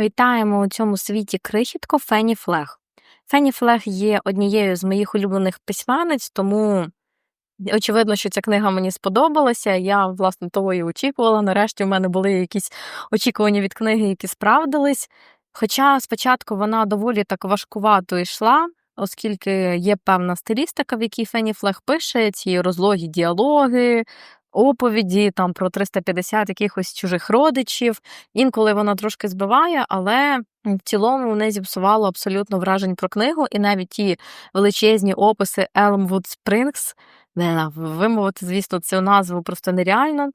Вітаємо у цьому світі крихітко Фені Флег. Фені Флег є однією з моїх улюблених письменниць, тому очевидно, що ця книга мені сподобалася. Я, власне, того і очікувала. Нарешті в мене були якісь очікування від книги, які справдились. Хоча спочатку вона доволі так важкувато йшла, оскільки є певна стилістика, в якій Фені Флег пише ці розлогі діалоги, оповіді там про 350 якихось чужих родичів. Інколи вона трошки збиває, але в цілому не зіпсувало абсолютно вражень про книгу, і навіть ті величезні описи Елмвуд не вимовити, звісно, цю назву просто нереально.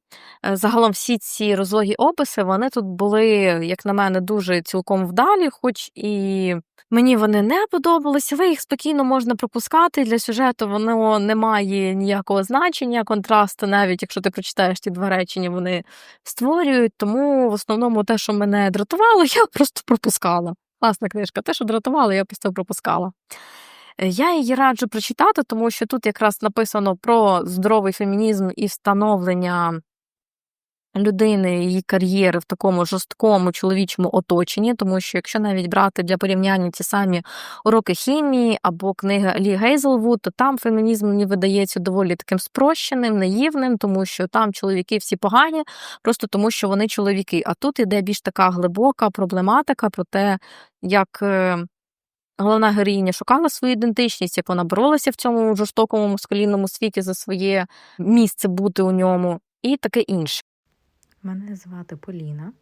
Е, загалом всі ці розлогі описи вони тут були, як на мене, дуже цілком вдалі, хоч і мені вони не подобалися. Ви їх спокійно можна пропускати. Для сюжету воно не має ніякого значення, контрасту, навіть якщо ти прочитаєш ті два речення, вони створюють. Тому в основному те, що мене дратувало, я просто пропускала. Класна книжка. Те, що дратувало, я просто пропускала. Е, я її раджу прочитати, тому що тут якраз написано про здоровий фемінізм і встановлення людини, її кар'єри в такому жорсткому чоловічому оточенні, тому що якщо навіть брати для порівняння ті самі уроки хімії або книги Лі Гейзелвуд, то там фемінізм мені видається доволі таким спрощеним, наївним, тому що там чоловіки всі погані, просто тому що вони чоловіки. А тут іде більш така глибока проблематика про те, як. Головна героїня шукала свою ідентичність, як вона боролася в цьому жорстокому маскулінному світі за своє місце бути у ньому, і таке інше. Мене звати Поліна,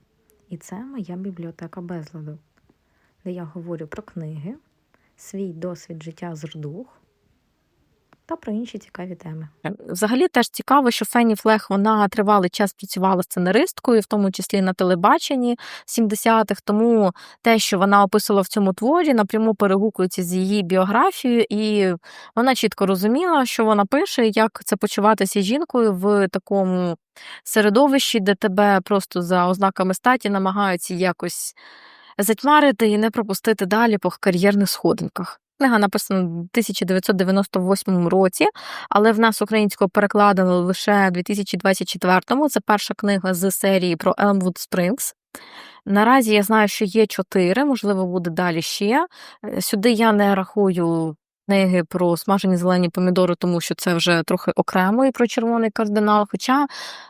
і це моя бібліотека безладу, де я говорю про книги, свій досвід життя з рдух та про інші цікаві теми. Взагалі теж цікаво, що Фенні Флех вона тривалий час працювала сценаристкою, в тому числі на телебаченні 70-х. Тому те, що вона описувала в цьому творі, напряму перегукується з її біографією, і вона чітко розуміла, що вона пише, як це почуватися жінкою в такому середовищі, де тебе просто за ознаками статі намагаються якось затьмарити і не пропустити далі по кар'єрних сходинках. Книга написана в 1998 році, але в нас українською перекладено лише в 2024-му. Це перша книга з серії про Елмвуд Спрингс. Наразі я знаю, що є чотири, можливо, буде далі ще. Е, сюди я не рахую книги про смажені зелені помідори, тому що це вже трохи окремо і про червоний кардинал. Хоча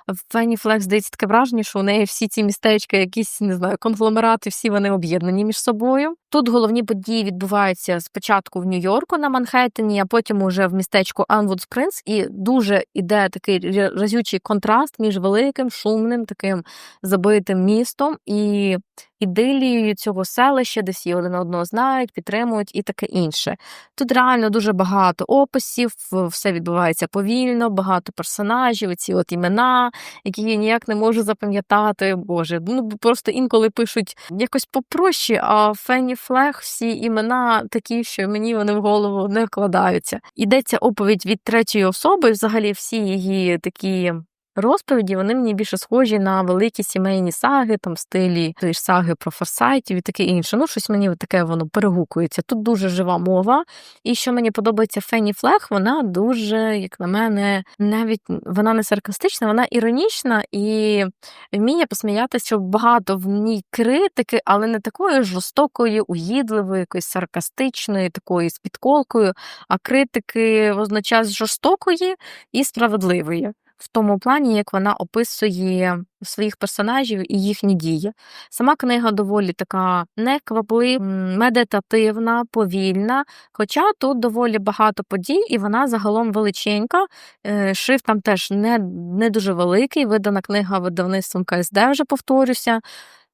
в Фені Флекс здається таке враження, що у неї всі ці містечка, якісь не знаю, конгломерати, всі вони об'єднані між собою. Тут головні події відбуваються спочатку в Нью-Йорку на Манхеттені, а потім уже в містечку Анвуд Спринц, і дуже іде такий разючий контраст між великим, шумним, таким забитим містом і ідилією цього селища, де всі один одного знають, підтримують і таке інше. Тут реально дуже багато описів, все відбувається повільно, багато персонажів, ці от імена, які я ніяк не можу запам'ятати. Боже, ну просто інколи пишуть якось попроще, а Фенні Флег всі імена такі, що мені вони в голову не вкладаються. Йдеться оповідь від третьої особи, взагалі всі її такі розповіді вони мені більше схожі на великі сімейні саги, там в стилі ж саги про форсайтів і таке інше. Ну, щось мені таке воно перегукується. Тут дуже жива мова. І що мені подобається Фенні Флех, вона дуже, як на мене, навіть вона не саркастична, вона іронічна і вміє посміятися, що багато в ній критики, але не такої жорстокої, угідливої, якоїсь саркастичної, такої з підколкою, а критики водночас жорстокої і справедливої в тому плані, як вона описує своїх персонажів і їхні дії. Сама книга доволі така некваплива, медитативна, повільна, хоча тут доволі багато подій, і вона загалом величенька. Е, шрифт там теж не, не дуже великий. Видана книга видавництвом КСД, вже повторюся.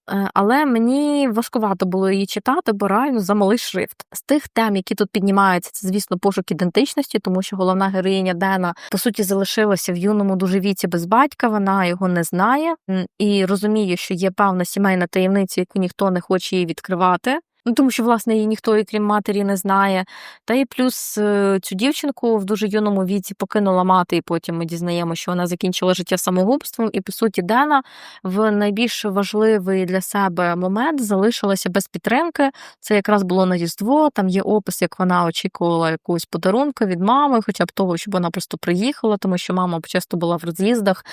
Е, але мені важкувато було її читати, бо реально замалий шрифт. З тих тем, які тут піднімаються, це, звісно, пошук ідентичності, тому що головна героїня Дена по суті залишилася в юному дуже віці без батька. Вона його не знає і розуміє, що є певна сімейна таємниця, яку ніхто не хоче її відкривати. Ну, тому що, власне, її ніхто, крім матері, не знає. Та й плюс е, цю дівчинку в дуже юному віці покинула мати, і потім ми дізнаємося, що вона закінчила життя самогубством. І, по суті, Дена в найбільш важливий для себе момент залишилася без підтримки. Це якраз було на Різдво. Там є опис, як вона очікувала якогось подарунку від мами, хоча б того, щоб вона просто приїхала, тому що мама часто була в роз'їздах,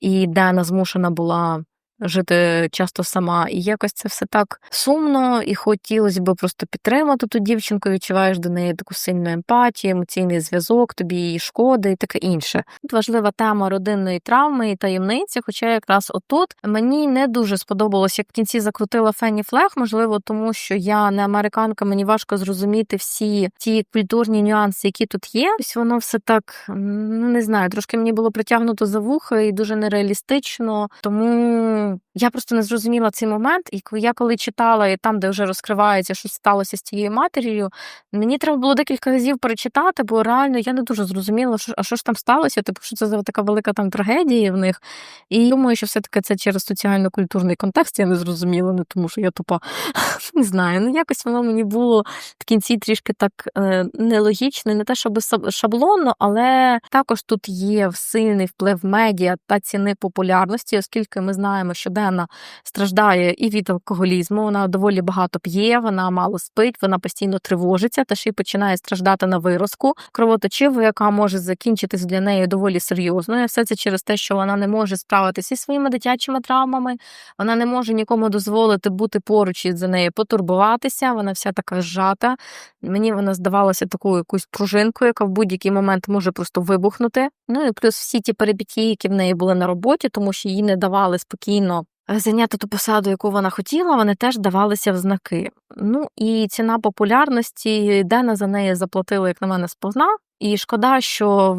і Дена змушена була жити часто сама. І якось це все так сумно, і хотілося б просто підтримати ту дівчинку, відчуваєш до неї таку сильну емпатію, емоційний зв'язок, тобі її шкоди і таке інше. Тут важлива тема родинної травми і таємниці. Хоча якраз отут мені не дуже сподобалось, як в кінці закрутила Фенні Флег, можливо, тому що я не американка, мені важко зрозуміти всі ті культурні нюанси, які тут є. Ось воно все так ну не знаю, трошки мені було притягнуто за вуха і дуже нереалістично. Тому я просто не зрозуміла цей момент. І я коли читала, і там, де вже розкривається, що сталося з тією матір'ю, мені треба було декілька разів перечитати, бо реально я не дуже зрозуміла, що а що ж там сталося, типу, що це за така велика там трагедія в них. І думаю, що все-таки це через соціально-культурний контекст я не зрозуміла, не тому що я тупа не знаю. Ну якось воно мені було в кінці трішки так е, нелогічно, не те, щоб шаблонно, але також тут є сильний вплив медіа та ціни популярності, оскільки ми знаємо, що Дена страждає і від алкоголізму, вона доволі багато п'є, вона мало спить, вона постійно тривожиться, та ще й починає страждати на виразку кровоточиву, яка може закінчитись для неї доволі серйозною. Все це через те, що вона не може справитися зі своїми дитячими травмами, вона не може нікому дозволити бути поруч і за нею потурбуватися. Вона вся така зжата. Мені вона здавалася такою якоюсь пружинкою, яка в будь-який момент може просто вибухнути. Ну і плюс всі ті перебітії, які в неї були на роботі, тому що їй не давали спокійно. Зайняти ту посаду, яку вона хотіла, вони теж давалися в знаки. Ну і ціна популярності, Дена за неї заплатила, як на мене, сповна. І шкода, що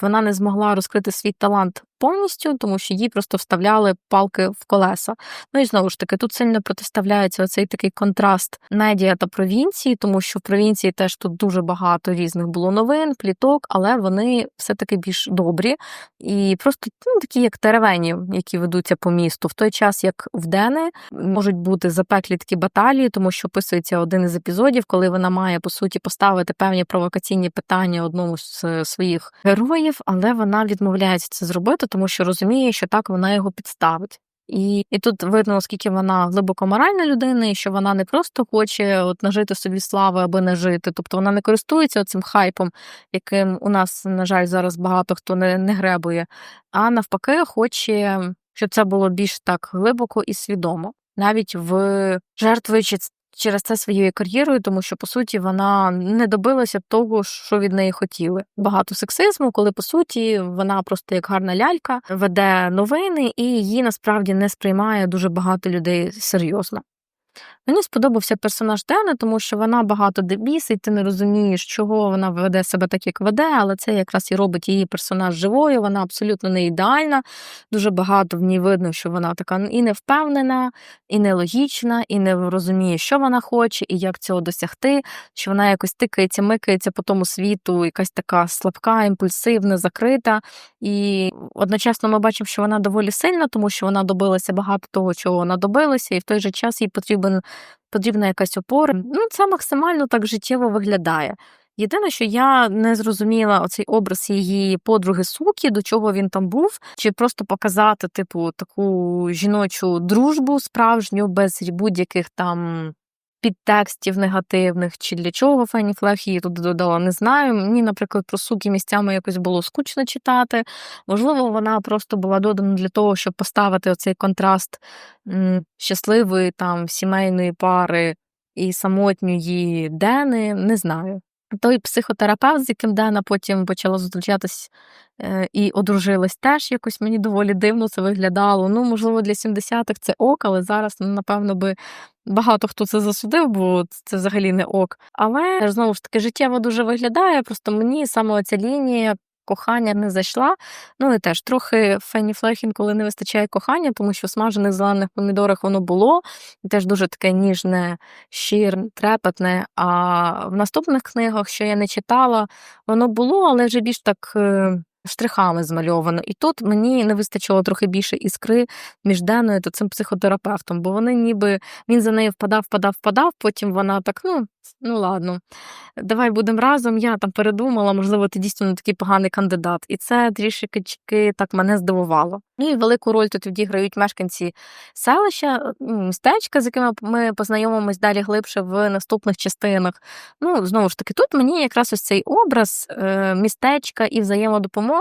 вона не змогла розкрити свій талант повністю, тому що їй просто вставляли палки в колеса. Ну і знову ж таки, тут сильно протиставляється оцей такий контраст медіа та провінції, тому що в провінції теж тут дуже багато різних було новин, пліток, але вони все-таки більш добрі і просто ну, такі, як теревені, які ведуться по місту. В той час, як в Дени, можуть бути запеклі такі баталії, тому що описується один із епізодів, коли вона має по суті поставити певні провокаційні питання одному з своїх героїв, але вона відмовляється це зробити тому що розуміє, що так вона його підставить. І і тут видно, наскільки вона глибоко моральна людина, і що вона не просто хоче от нажити собі слави, аби не жити. Тобто вона не користується цим хайпом, яким у нас, на жаль, зараз багато хто не, не гребує, а навпаки, хоче, щоб це було більш так глибоко і свідомо. Навіть в жертвуючи через це своєю кар'єрою, тому що по суті вона не добилася того, що від неї хотіли. Багато сексизму, коли по суті вона просто як гарна лялька веде новини, і її насправді не сприймає дуже багато людей серйозно. Мені сподобався персонаж Дени, тому що вона багато дебісить, ти не розумієш, чого вона веде себе так, як веде, але це якраз і робить її персонаж живою. Вона абсолютно не ідеальна. Дуже багато в ній видно, що вона така і невпевнена, і нелогічна, і не розуміє, що вона хоче, і як цього досягти. Що вона якось тикається, микається по тому світу, якась така слабка, імпульсивна, закрита. І одночасно ми бачимо, що вона доволі сильна, тому що вона добилася багато того, чого вона добилася, і в той же час їй потрібен потрібна якась опора. Ну, це максимально так життєво виглядає. Єдине, що я не зрозуміла оцей образ її подруги суки, до чого він там був, чи просто показати, типу, таку жіночу дружбу справжню, без будь-яких там підтекстів негативних, чи для чого Фенні Флех її туди додала, не знаю. Мені, наприклад, про суки місцями якось було скучно читати. Можливо, вона просто була додана для того, щоб поставити оцей контраст щасливої там сімейної пари і самотньої Дени, не знаю. Той психотерапевт, з яким Дена потім почала зустрічатись е, і одружилась, теж якось мені доволі дивно це виглядало. Ну, можливо, для 70-х це ок, але зараз, ну, напевно, би багато хто це засудив, бо це взагалі не ок. Але знову ж таки життєво дуже виглядає. Просто мені саме ця лінія кохання не зайшла. Ну і теж трохи Фенні Флехін, коли не вистачає кохання, тому що в смажених зелених помідорах воно було, і теж дуже таке ніжне, щирне, трепетне. А в наступних книгах, що я не читала, воно було, але вже більш так. Штрихами змальовано. І тут мені не вистачило трохи більше іскри між Деною та цим психотерапевтом, бо вони ніби він за нею впадав, впадав, впадав, потім вона так, ну, ну ладно, давай будемо разом. Я там передумала, можливо, ти дійсно не такий поганий кандидат. І це трішки так мене здивувало. Ну і велику роль тут відіграють мешканці селища, містечка, з якими ми познайомимось далі глибше в наступних частинах. Ну, знову ж таки, тут мені якраз ось цей образ е, містечка і взаємодопомоги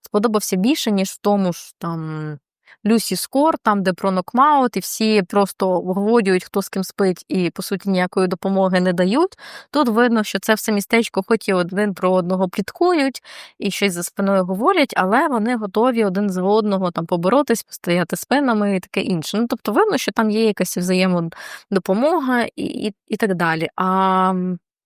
сподобався більше, ніж в тому ж там Люсі Скор, там, де про нокмаут, і всі просто обговорюють, хто з ким спить, і по суті ніякої допомоги не дають. Тут видно, що це все містечко, хоч і один про одного пліткують і щось за спиною говорять, але вони готові один за одного там поборотись, постояти спинами і таке інше. Ну тобто, видно, що там є якась взаємодопомога і, і, і так далі. А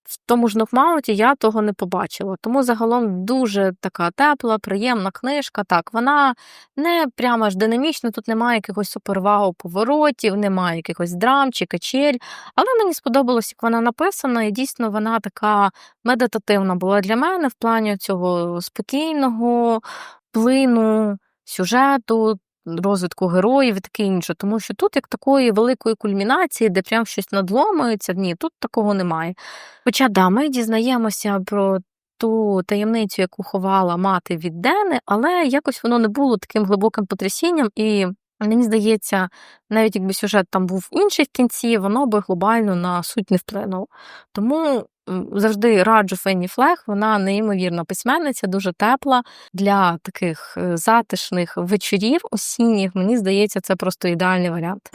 в тому ж Нокмауті я того не побачила. Тому загалом дуже така тепла, приємна книжка. Так, вона не прямо аж динамічна, тут немає якихось супервагу поворотів, немає якихось драм чи качель. Але мені сподобалось, як вона написана, і дійсно вона така медитативна була для мене в плані цього спокійного плину сюжету. Розвитку героїв і таке інше, тому що тут як такої великої кульмінації, де прям щось надломується, ні, тут такого немає. Хоча да, ми дізнаємося про ту таємницю, яку ховала мати від Дени, але якось воно не було таким глибоким потрясінням, і мені здається, навіть якби сюжет там був інший в кінці, воно би глобально на суть не вплинуло. Тому завжди раджу Фенні Флег, вона неймовірна письменниця, дуже тепла для таких е, затишних вечорів осінніх. Мені здається, це просто ідеальний варіант.